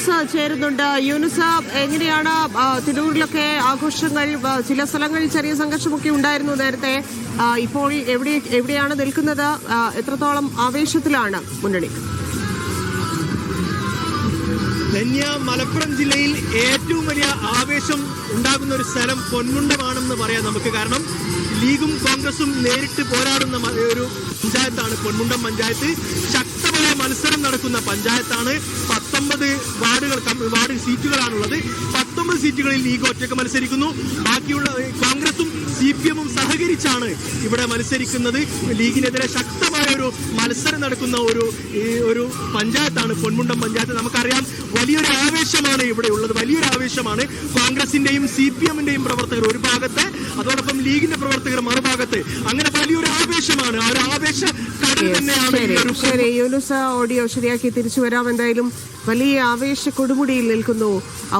യൂനുസ് ചേരുന്നുണ്ട്. യൂനുസ് എങ്ങനെയാണ് തിരൂരിലൊക്കെ ആഘോഷങ്ങൾ ചില സ്ഥലങ്ങളിൽ ചെറിയ സംഘർഷമൊക്കെ ഉണ്ടായിരുന്നു നേരത്തെ. ഇപ്പോൾ എവിടെ എവിടെയാണ് നിൽക്കുന്നത്? എത്രത്തോളം ആവേശത്തിലാണ് മുന്നണി? ധന്യ മലപ്പുറം ജില്ലയിൽ ഏറ്റവും വലിയ ആവേശം ഉണ്ടാകുന്ന ഒരു സ്ഥലം പൊന്മുണ്ടമാണെന്ന് പറയാം നമുക്ക്. കാരണം ലീഗും കോൺഗ്രസും നേരിട്ട് പോരാടുന്ന ഒരു പഞ്ചായത്താണ് പൊന്മുണ്ടം പഞ്ചായത്ത്. ശക്തമായ മത്സരം നടക്കുന്ന പഞ്ചായത്താണ്. പത്തൊമ്പത് വാർഡുകൾ വാർഡ് സീറ്റുകളാണുള്ളത്. പത്തൊമ്പത് സീറ്റുകളിൽ ലീഗ് ഒറ്റയ്ക്ക് മത്സരിക്കുന്നു. ബാക്കിയുള്ള കോൺഗ്രസും സി പി എമ്മും സഹകരിച്ചാണ് ഇവിടെ മത്സരിക്കുന്നത്. ലീഗിനെതിരെ ശക്തമായ ഒരു മത്സരം നടക്കുന്ന ഒരു ഒരു പഞ്ചായത്താണ്. പൊന്മുണ്ടം പഞ്ചായത്ത്. നമുക്കറിയാം വലിയൊരു ആവേശമാണ് ഇവിടെ ഉള്ളത്. വലിയൊരു ആവേശമാണ് കോൺഗ്രസിന്റെയും സി പി എമ്മിന്റെയും പ്രവർത്തകർ ഒരു ഭാഗത്ത് അതോടൊപ്പം ലീഗിന്റെ പ്രവർത്തകർ മറുഭാഗത്ത്. അങ്ങനെ വലിയൊരു ആവേശമാണ് ആ ഒരു തന്നെയാണ് ശരി യൂനുസ് ഓഡിയോ ശരിയാക്കി തിരിച്ചു വരാം എന്തായാലും വലിയ ആവേശ കൊടുമുടിയിൽ നിൽക്കുന്നു.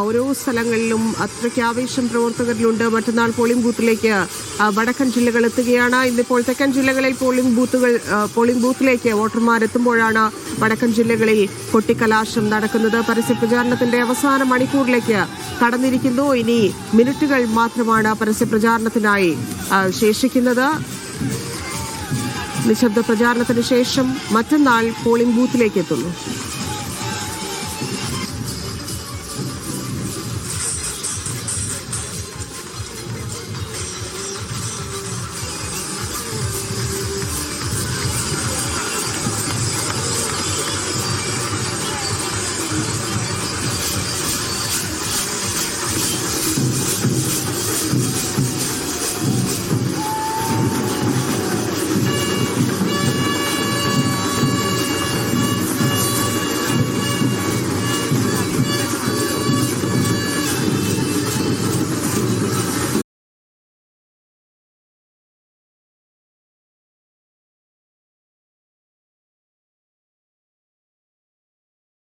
ഓരോ സ്ഥലങ്ങളിലും അത്രയ്ക്ക് ആവേശം പ്രവർത്തകരിലുണ്ട്. മറ്റന്നാൾ പോളിംഗ് ബൂത്തിലേക്ക് വടക്കൻ ജില്ലകൾ എത്തുകയാണ്. ഇന്നിപ്പോൾ തെക്കൻ ജില്ലകളിൽ പോളിംഗ് ബൂത്തുകൾ പോളിംഗ് ബൂത്തിലേക്ക് വോട്ടർമാർ എത്തുമ്പോഴാണ് വടക്കൻ ജില്ലകളിൽ കൊട്ടിക്കലാശം നടക്കുന്നത്. പരസ്യ പ്രചാരണത്തിന്റെ അവസാന മണിക്കൂറിലേക്ക് കടന്നിരിക്കുന്നു. ഇനി മിനിറ്റുകൾ മാത്രമാണ് പരസ്യ പ്രചാരണത്തിനായി ശേഷിക്കുന്നത്. നിശബ്ദ പ്രചാരണത്തിന് ശേഷം മറ്റന്നാൾ പോളിംഗ് ബൂത്തിലേക്ക് എത്തുന്നു.